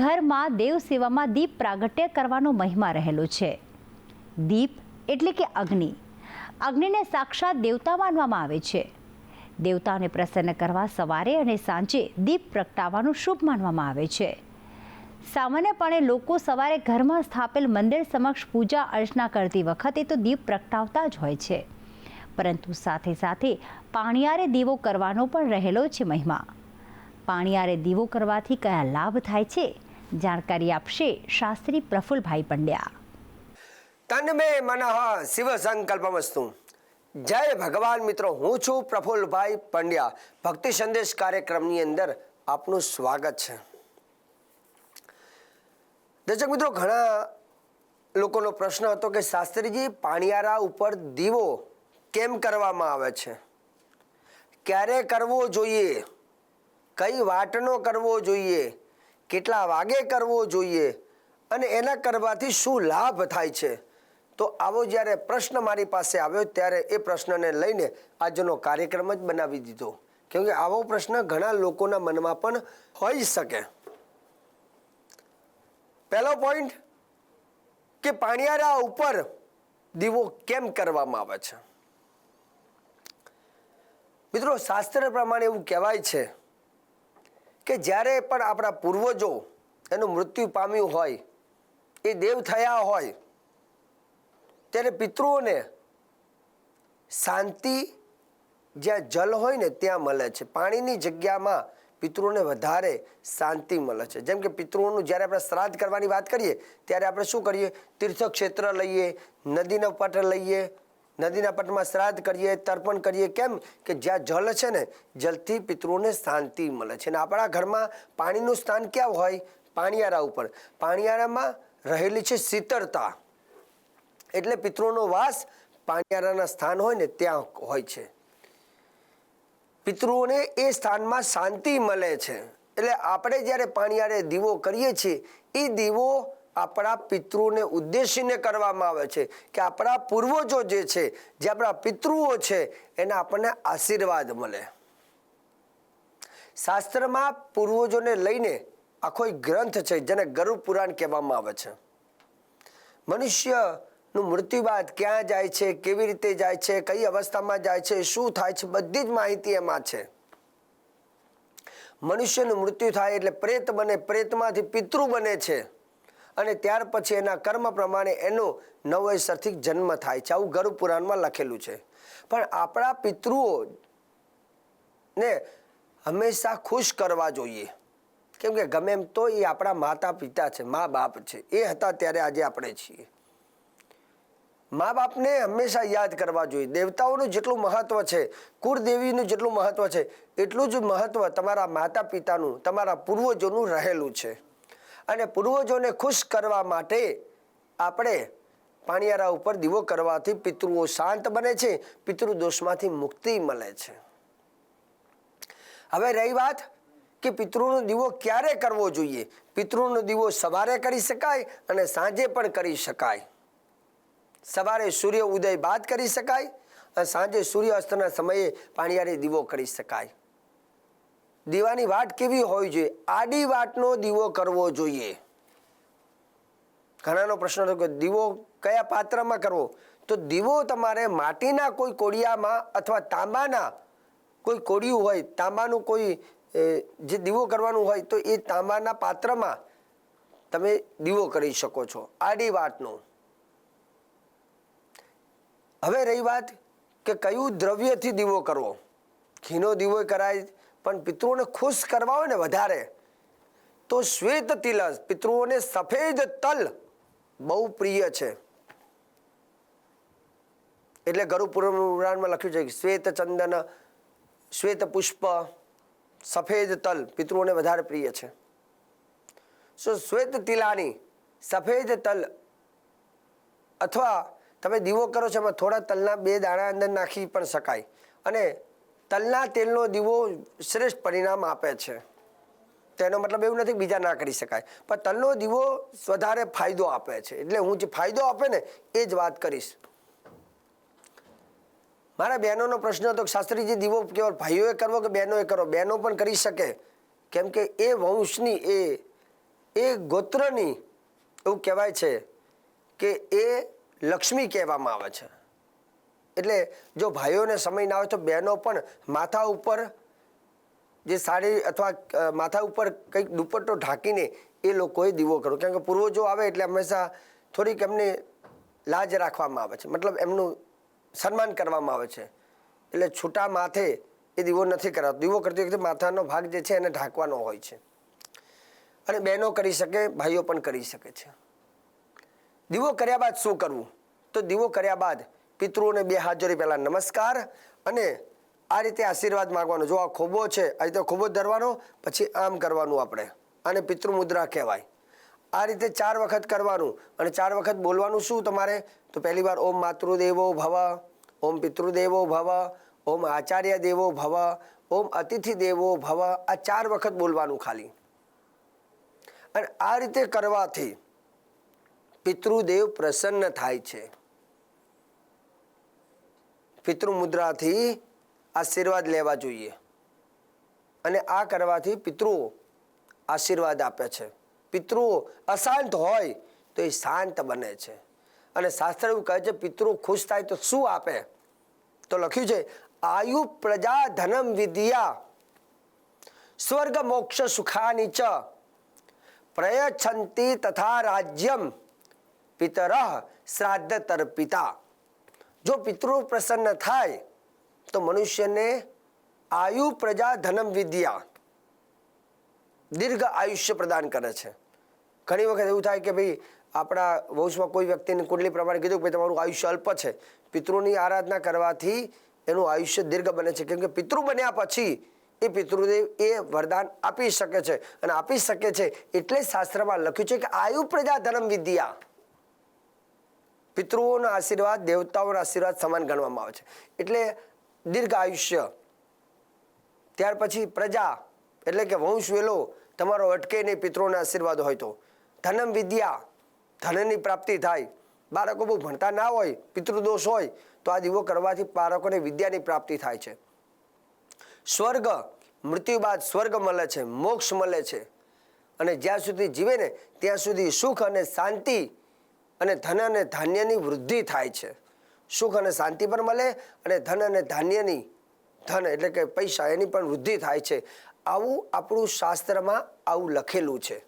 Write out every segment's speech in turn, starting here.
ઘરમાં દેવ સેવામાં દીપ પ્રાગટ્ય કરવાનો મહિમા રહેલો છે. દીપ એટલે કે અગ્નિ. અગ્નિને સાક્ષાત દેવતા માનવામાં આવે છે. દેવતાને પ્રસન્ન કરવા સવારે અને સાંજે દીપ પ્રગટાવવાનું શુભ માનવામાં આવે છે. સામાન્યપણે લોકો સવારે ઘરમાં સ્થાપેલ મંદિર સમક્ષ પૂજા અર્ચના કરતી વખતે તો દીપ પ્રગટાવતા જ હોય છે. પરંતુ સાથે સાથે પાણીયારે દીવો કરવાનો પણ રહેલો છે મહિમા. પાણીયારે દીવો કરવાથી કયા લાભ થાય છે? જાણકારી આપશે શાસ્ત્રી પ્રફુલભાઈ પંડ્યા તન મે મનઃ શિવ સંકલ્પમસ્તુ જય ભગવાન મિત્રો હું છું પ્રફુલભાઈ પંડ્યા ભક્તિ સંદેશ કાર્યક્રમની અંદર આપનું સ્વાગત છે દર્શક મિત્રો ઘણા લોકોનો પ્રશ્ન હતો કે શાસ્ત્રીજી પાણિયારા ઉપર દીવો કેમ કરવામાં આવે છે ક્યારે કરવો જોઈએ કઈ વાટનો કરવો જોઈએ કેટલા વાગે કરવો જોઈએ અને એના કરવાથી શું લાભ થાય છે? તો આવો જ્યારે પ્રશ્ન મારી પાસે આવ્યો ત્યારે એ પ્રશ્નને લઈને આજનો કાર્યક્રમ જ બનાવી દીધો. કેમ કે આવો પ્રશ્ન ઘણા લોકોના મનમાં પણ હોઈ શકે. પહેલો પોઈન્ટ કે પાણીયારા ઉપર દીવો કેમ કરવામાં આવે છે? મિત્રો, શાસ્ત્ર પ્રમાણે એવું કહેવાય છે કે જ્યારે પણ આપણા પૂર્વજો એનું મૃત્યુ પામ્યું હોય, એ દેવ થયા હોય, ત્યારે પિતૃઓને શાંતિ જ્યાં જલ હોય ને ત્યાં મળે છે. પાણીની જગ્યામાં પિતૃઓને વધારે શાંતિ મળે છે. જેમ કે પિતૃઓનું જ્યારે આપણે શ્રાદ્ધ કરવાની વાત કરીએ, ત્યારે આપણે શું કરીએ? તીર્થક્ષેત્ર લઈએ, નદીના પટ લઈએ નદીના પટમાં શ્રાદ્ધ કરીએ, તર્પણ કરીએ, કેમ કે જ્યાં જલ છે ને જલથી પિતૃઓને શાંતિ મળે છે. અને આપણા ઘરમાં પાણીનું સ્થાન ક્યાં હોય? પાણીયારા ઉપર. પાણીયારામાં રહેલી છે શીતળતા. એટલે પિતૃઓનો વાસ પાણીયારાના સ્થાન હોય ને, ત્યાં હોય છે. પિતૃઓને એ સ્થાનમાં શાંતિ મળે છે. એટલે આપણે જ્યારે પાણીયારે દીવો કરીએ છીએ, એ દીવો આપણા પિતૃને ઉદ્દેશીને કરવામાં આવે છે કે આપણા પૂર્વજો જે છે, જે આપણા પિતૃઓ છે, એના આપણને આશીર્વાદ મળે. શાસ્ત્રમાં પૂર્વજોને લઈને આખો એક ગ્રંથ છે, જેને ગરુડ પુરાણ કહેવામાં આવે છે. મનુષ્યનું મૃત્યુ બાદ ક્યાં જાય છે, કેવી રીતે જાય છે, કઈ અવસ્થામાં જાય છે, શું થાય છે, બધી જ માહિતી એમાં છે. મનુષ્યનું મૃત્યુ થાય એટલે પ્રેત બને, પ્રેતમાંથી પિતૃ બને છે. અને ત્યાર પછી એના કર્મ પ્રમાણે એનો નવેસરથી જન્મ થાય છે. આવું ગરુડ પુરાણમાં લખેલું છે. પણ આપણા પિતૃઓ ને હંમેશા ખુશ કરવા જોઈએ. કેમ કે ગમે એમ તો એ આપણા માતા પિતા છે, મા બાપ છે. એ હતા ત્યારે આજે આપણે છીએ. મા બાપને હંમેશા યાદ કરવા જોઈએ. દેવતાઓનું જેટલું મહત્વ છે, કુળદેવીનું જેટલું મહત્વ છે, એટલું જ મહત્વ તમારા માતા પિતાનું, તમારા પૂર્વજોનું રહેલું છે. અને પૂર્વજોને ખુશ કરવા માટે આપણે પાણીયારા ઉપર દીવો કરવાથી પિતૃઓ શાંત બને છે, પિતૃ દોષમાંથી મુક્તિ મળે છે. હવે રહી વાત કે પિતૃનો દીવો ક્યારે કરવો જોઈએ? પિતૃનો દીવો સવારે કરી શકાય અને સાંજે પણ કરી શકાય. સવારે સૂર્ય ઉદય બાદ કરી શકાય અને સાંજે સૂર્ય અસ્તના સમયે પાણીયારે દીવો કરી શકાય. દીવાની વાટ કેવી હોવી જોઈએ આડી વાટનો દીવો કરવો જોઈએ. ઘણાનો પ્રશ્ન હતો કે દીવો કયા પાત્રમાં કરવો? તો દીવો તમારે માટીના કોઈ કોડિયામાં અથવા તાંબાના કોઈ કોડિયું હોય, તાંબાનું કોઈ જે દીવો કરવાનું હોય, તો એ તાંબાના પાત્રમાં તમે દીવો કરી શકો છો, આડી વાટનો. હવે રહી વાત કે કયું દ્રવ્યથી દીવો કરવો? ઘીનો દીવો કરાય પણ પિતૃઓને ખુશ કરવા હોય ને વધારે, તો શ્વેત તિલસ પિતૃઓને સફેદ તલ બહુ પ્રિય છે. એટલે ગરુ પુરાણમાં લખ્યું છે કે શ્વેત ચંદન, શ્વેત પુષ્પ, સફેદ તલ પિતૃઓને વધારે પ્રિય છે. સો શ્વેત તિલાની સફેદ તલ, અથવા તમે દીવો કરો છો એમાં થોડા તલના બે દાણા અંદર નાખી પણ શકાય. અને તલના તેલનો દીવો શ્રેષ્ઠ પરિણામ આપે છે. તેનો મતલબ એવું નથી બીજા ના કરી શકાય. પણ તલનો દીવો વધારે ફાયદો આપે છે. એટલે હું જે ફાયદો આપે ને એ જ વાત કરીશ. મારા બહેનોનો પ્રશ્ન હતો શાસ્ત્રીજી, દીવો કેવળ ભાઈઓએ કરવો કે બહેનોએ કરો? બહેનો પણ કરી શકે. કેમ કે એ વંશની, એ એ ગોત્રની એવું કહેવાય છે કે એ લક્ષ્મી કહેવામાં આવે છે. એટલે જો ભાઈઓને સમય ના હોય તો બહેનો પણ માથા ઉપર જે સાડી અથવા માથા ઉપર કંઈક દુપટ્ટો ઢાંકીને એ લોકોએ દીવો કરવો. કેમ કે પૂર્વજો આવે એટલે હંમેશા થોડીક એમને લાજ રાખવામાં આવે છે. મતલબ એમનું સન્માન કરવામાં આવે છે. એટલે છૂટા માથે એ દીવો નથી કરાવતો દીવો કરતી વખતે માથાનો ભાગ જે છે એને ઢાંકવાનો હોય છે. અને બહેનો કરી શકે, ભાઈઓ પણ કરી શકે છે. દીવો કર્યા બાદ શું કરવું? તો દીવો કર્યા બાદ પિતૃઓને બે હાથ જોડી પહેલાં નમસ્કાર અને આ રીતે આશીર્વાદ માગવાનો. જો આ ખોબો છે, આ રીતે ખોબો ધરવાનો, પછી આમ કરવાનું આપણે. આને પિતૃ મુદ્રા કહેવાય. આ રીતે ચાર વખત કરવાનું અને ચાર વખત બોલવાનું શું તમારે? તો પહેલી વાર ઓમ માતૃદેવો ભવ, ઓમ પિતૃદેવો ભવ, ઓમ આચાર્ય દેવો ભવ, ઓમ અતિથિ દેવો ભવ, આ ચાર વખત બોલવાનું ખાલી. અને આ રીતે કરવાથી પિતૃદેવ પ્રસન્ન થાય છે. પિતૃ મુદ્રાથી આશીર્વાદ લેવા જોઈએ. અને આ કરવાથી પિતૃઓ આશીર્વાદ આપે છે. પિતૃઓ અશાંત હોય તો એ શાંત બને છે. અને શાસ્ત્ર એવું કહે છે, પિતૃ ખુશ થાય તો શું આપે? તો લખ્યું છે, આયુ પ્રજા ધનમ વિદ્યા, સ્વર્ગ મોક્ષ સુખાની ચ પ્રયચ્છન્તિ તથા રાજ્યમ, પિતર શ્રાદ્ધ તર્પિતા જો પિતૃ પ્રસન્ન થાય, તો મનુષ્યને આયુ પ્રજા ધનમ વિદ્યા દીર્ઘ આયુષ્ય પ્રદાન કરે છે. ઘણી વખત એવું થાય કે ભાઈ આપણા વંશમાં કોઈ વ્યક્તિને કુંડલી પ્રમાણે કીધું કે ભાઈ તમારું આયુષ્ય અલ્પ છે. પિતૃની આરાધના કરવાથી એનું આયુષ્ય દીર્ઘ બને છે. કેમ કે પિતૃ બન્યા પછી એ પિતૃદેવ એ વરદાન આપી શકે છે. અને આપી શકે છે એટલે શાસ્ત્રમાં લખ્યું છે કે આયુ પ્રજા ધનમ વિદ્યા. પિતૃઓના આશીર્વાદ, દેવતાઓના આશીર્વાદ સમાન ગણવામાં આવે છે. એટલે દીર્ઘ આયુષ્ય, ત્યાર પછી પ્રજા, એટલે કે વંશ વેલો, તમારો અટકે નહીં પિતૃઓના આશીર્વાદ હોય તો. ધનમ વિદ્યા, ધનની પ્રાપ્તિ થાય. બાળકો બહુ ભણતા ના હોય, પિતૃદોષ હોય, તો આ દીવો કરવાથી બાળકોને વિદ્યાની પ્રાપ્તિ થાય છે. સ્વર્ગ, મૃત્યુ બાદ સ્વર્ગ મળે છે, મોક્ષ મળે છે. અને જ્યાં સુધી જીવે ને, ત્યાં સુધી સુખ અને શાંતિ અને ધન અને ધાન્યની વૃદ્ધિ થાય છે. સુખ અને શાંતિ પણ મળે અને ધન અને ધાન્યની, ધન એટલે કે પૈસા એની પણ વૃદ્ધિ થાય છે. આવું આપણું શાસ્ત્રમાં આવું લખેલું છે.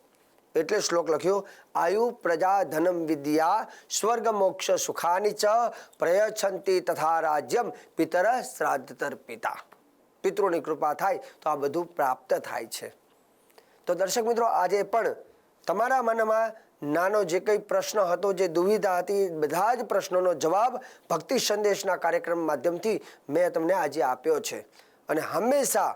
એટલે શ્લોક લખ્યો, આયુ પ્રજા ધનમ વિદ્યા સ્વર્ગ મોક્ષ સુખાની ચ પ્રયચ્છન્તિ તથા રાજ્યમ પિતર શ્રાદ્ધતર પિતા. પિતૃની કૃપા થાય તો આ બધું પ્રાપ્ત થાય છે. તો દર્શક મિત્રો, આજે પણ તમારા મનમાં નાનો જે કંઈ પ્રશ્ન હતો, જે દુવિધા હતી, બધા જ પ્રશ્નોનો જવાબ ભક્તિ સંદેશના કાર્યક્રમ માધ્યમથી મેં તમને આજે આપ્યો છે. અને હંમેશા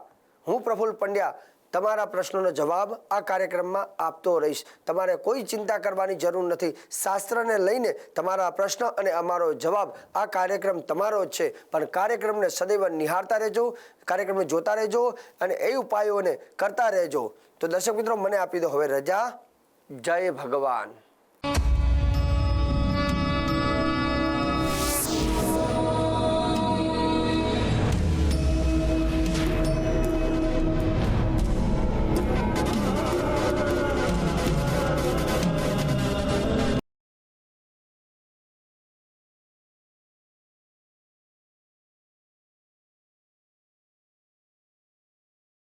હું પ્રફુલ્લ પંડ્યા તમારા પ્રશ્નોનો જવાબ આ કાર્યક્રમમાં આપતો રહીશ. તમારે કોઈ ચિંતા કરવાની જરૂર નથી. શાસ્ત્રને લઈને તમારા પ્રશ્ન અને અમારો જવાબ આ કાર્યક્રમ તમારો જ છે. પણ કાર્યક્રમને સદૈવ નિહાળતા રહેજો, કાર્યક્રમને જોતા રહેજો અને એ ઉપાયોને કરતા રહેજો. તો દર્શક મિત્રો, મને આપી દો હવે રજા. જય ભગવાન.